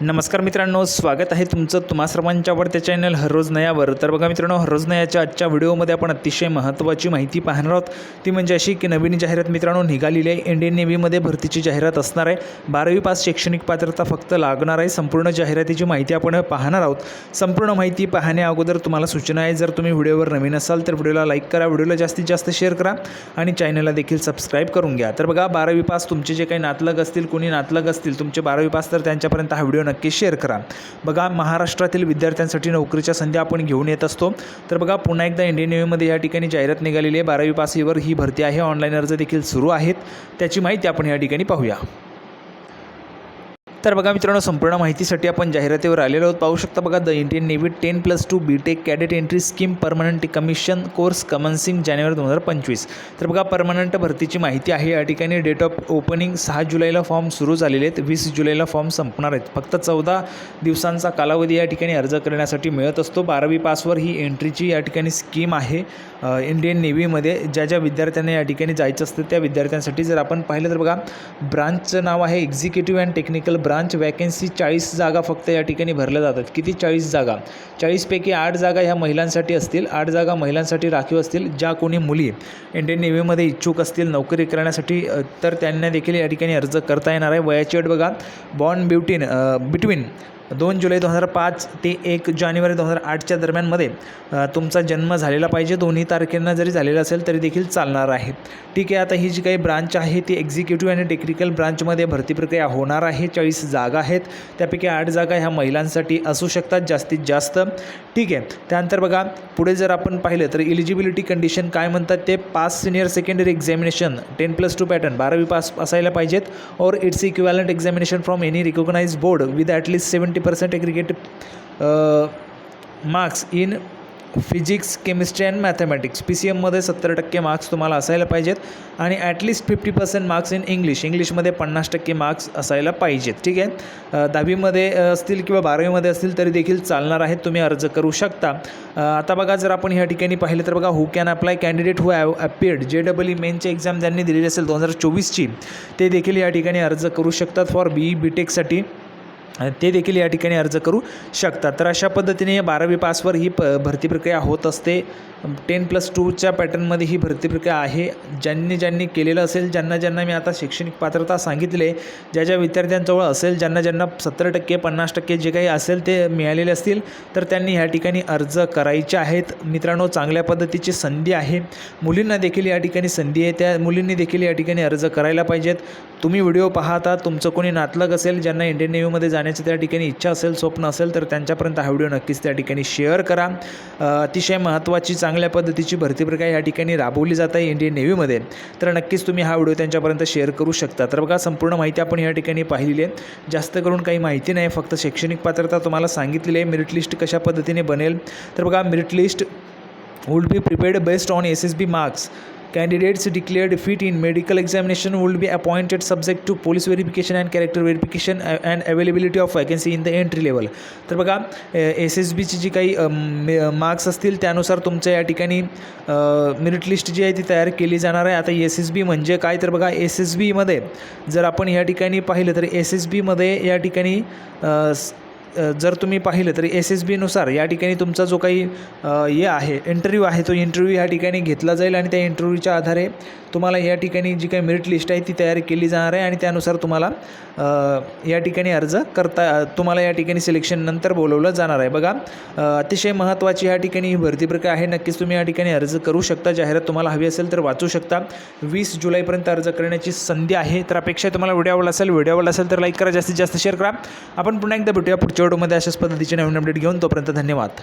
नमस्कार मित्रांनो स्वागत आहे तुमचं तुम्हा सर्वांच्या आवडत्या चॅनल हररोज नयावर. तर बघा मित्रांनो हररोज नयाच्या आजच्या व्हिडिओमध्ये आपण अतिशय महत्त्वाची माहिती पाहणार आहोत. ती म्हणजे अशी की नवीन जाहिरात मित्रांनो निघालेली आहे. इंडियन नेव्हीमध्ये भरतीची जाहिरात असणार आहे. बारावी पास शैक्षणिक पात्रता फक्त लागणार आहे. संपूर्ण जाहिरातीची माहिती आपण पाहणार आहोत. संपूर्ण माहिती पाहण्या अगोदर तुम्हाला सूचना आहे. जर तुम्ही व्हिडिओवर नवीन असाल तर व्हिडिओला लाईक करा. व्हिडिओला जास्तीत जास्त शेअर करा आणि चॅनलला देखील सबस्क्राईब करून घ्या. तर बघा बारावी पास तुमचे जे काही नातलग असतील कोणी नातलग असतील तुमचे बारावी पास तर त्यांच्यापर्यंत हा व्हिडिओ नक्की शेअर करा. बघा महाराष्ट्रातील विद्यार्थ्यांसाठी नोकरीच्या संधी आपण घेऊन येत असतो. तर बघा पुन्हा एकदा इंडियन नेव्हीमध्ये या ठिकाणी जाहिरात निघालेली आहे. बारावी पासीवर ही भरती आहे. ऑनलाईन अर्ज देखील सुरू आहेत. त्याची माहिती आपण या ठिकाणी पाहूया. तर बघा मित्रांनो संपूर्ण माहितीसाठी आपण जाहिरातीवर आलेलो आहोत. पाहू शकता बघा the Indian navy ten plus two B tech cadet entry scheme permanent commission course commencing जानेवारी दोन हजार पंचवीस. तर बघा परमनंट भरतीची माहिती आहे. या ठिकाणी डेट ऑफ ओपनिंग सहा जुलैला फॉर्म सुरू झालेले आहेत. वीस जुलैला फॉर्म संपणार आहेत. फक्त चौदा दिवसांचा कालावधी या ठिकाणी अर्ज करण्यासाठी मिळत असतो. बारावी पासवर ही एंट्रीची या ठिकाणी स्कीम आहे. इंडियन नेव्हीमध्ये ज्या ज्या विद्यार्थ्यांना या ठिकाणी जायचं असतं त्या विद्यार्थ्यांसाठी जर आपण पाहिलं तर बघा ब्रांचचं नाव आहे executive and technical branch vacancy चाळीस जागा फक्त या ठिकाणी भरल्या जातात. किती? चाळीस जागा. चाळीसपैकी आठ जागा ह्या महिलांसाठी असतील. आठ जागा महिलांसाठी राखीव असतील ज्या कोणी मुली इंडियन नेव्हीमध्ये इच्छुक असतील नोकरी करण्यासाठी तर त्यांना देखील या ठिकाणी अर्ज करता येणार आहे. वयाची अट बघा. बॉर्न ब्युटीन बिटवीन दोन जुलै दोन हजार पाच ते एक जानेवारी दोन हजार आठच्या दरम्यानमध्ये तुमचा जन्म झालेला पाहिजे. दोन्ही तारखेंना जरी झालेला असेल तरी देखील चालणार आहे. ठीक आहे आता ही जी काही ब्रांच आहे ती एक्झिक्युटिव्ह आणि टेक्निकल ब्रांचमध्ये भरती प्रक्रिया होणार आहे. चाळीस जागा आहेत. त्यापैकी आठ जागा ह्या महिलांसाठी असू शकतात जास्तीत जास्त. ठीक आहे त्यानंतर बघा पुढे जर आपण पाहिलं तर इलिजिबिलिटी कंडिशन काय म्हणतात ते? Pass senior secondary examination ten plus two pattern बारावी पास असायला पाहिजेत. और it's equivalent examination from any recognise board with at least twenty percent aggregate marks in physics chemistry and mathematics P C एममध्ये सत्तर टक्के मार्क्स तुम्हाला असायला पाहिजेत आणि at least fifty percent marks in English इंग्लिशमध्ये पन्नास टक्के मार्क्स असायला पाहिजेत. ठीक आहे? दहावीमध्ये असतील किंवा बारावीमध्ये असतील तरी देखील चालणार आहेत. तुम्ही अर्ज करू शकता. आता बघा जर आपण ह्या ठिकाणी पाहिलं तर बघा who can apply candidate who have appeared J double E मेनची exam ज्यांनी दिलेली असेल दोन हजार चोवीसची ते देखील या ठिकाणी अर्ज करू शकतात फॉर बी ई बी टेकसाठी ते देखील या ठिकाणी अर्ज करू शकतात. तर अशा पद्धतीने बारावी पासवर ही प भरती प्रक्रिया होत असते. टेन प्लस टूच्या पॅटर्नमध्ये ही भरती प्रक्रिया आहे. ज्यांनी ज्यांनी केलेलं असेल ज्यांना ज्यांना मी आता शैक्षणिक पात्रता सांगितले ज्या ज्या विद्यार्थ्यांजवळ असेल ज्यांना ज्यांना सत्तर टक्के पन्नास टक्के जे काही असेल ते मिळालेले असतील तर त्यांनी ह्या ठिकाणी अर्ज करायचे आहेत. मित्रांनो चांगल्या पद्धतीची संधी आहे. मुलींना देखील या ठिकाणी संधी आहे. त्या मुलींनी देखील या ठिकाणी अर्ज करायला पाहिजेत. तुम्ही व्हिडिओ पाहता तुमचं कोणी नातलग असेल ज्यांना इंडियन नेव्हीमध्ये जाण्याची त्या ठिकाणी इच्छा असेल स्वप्न असेल तर त्यांच्यापर्यंत हा व्हिडिओ नक्कीच त्या ठिकाणी शेअर करा. अतिशय महत्त्वाची चांगल्या पद्धतीची भरती प्रक्रिया या ठिकाणी राबवली जात आहे इंडियन नेव्हीमध्ये. तर नक्कीच तुम्ही हा व्हिडिओ त्यांच्यापर्यंत शेअर करू शकता. तर बघा संपूर्ण माहिती आपण या ठिकाणी पाहिलेली आहे. जास्त करून काही माहिती नाही फक्त शैक्षणिक पात्रता तुम्हाला सांगितलेली आहे. मेरिट लिस्ट कशा पद्धतीने बनेल? तर बघा merit list would be prepared based on S S B marks Candidates declared fit in medical examination would be appointed subject to police verification and character verification and availability of vacancy in the entry level. तर बघा S S बीची जी काही marks असतील त्यानुसार तुमच्या या ठिकाणी merit list जी आहे ती तयार केली जाणार आहे आता एस एस बी म्हणजे काय तर बघा एस एस बीमध्ये जर आपण या ठिकाणी पाहिलं तर एस एस बीमध्ये या ठिकाणी जर तुम्ही पाहिलं तर एस एस बीनुसार या ठिकाणी तुमचा जो काही हे आहे इंटरव्ह्यू आहे तो इंटरव्ह्यू या ठिकाणी घेतला जाईल आणि त्या इंटरव्ह्यूच्या आधारे तुम्हाला या ठिकाणी जी काही मेरिट लिस्ट आहे ती तयार केली जाणार आहे आणि त्यानुसार तुम्हाला या ठिकाणी अर्ज करता तुम्हाला या ठिकाणी सिलेक्शन नंतर बोलवलं जाणार आहे. बघा अतिशय महत्त्वाची या ठिकाणी ही भरती प्रक्रिया आहे. नक्कीच तुम्ही या ठिकाणी अर्ज करू शकता. जाहिरात तुम्हाला हवी असेल तर वाचू शकता. वीस जुलैपर्यंत अर्ज करण्याची संधी आहे. तर अपेक्षा तुम्हाला व्हिडिओ आवडला असेल व्हिडिओ आवडला असेल तर लाईक करा. जास्तीत जास्त शेअर करा. आपण पुन्हा एकदा भेटूया पुढच्या व्हिडिओमध्ये अशाच पद्धतीचे नवीन अपडेट घेऊन तोपर्यंत धन्यवाद.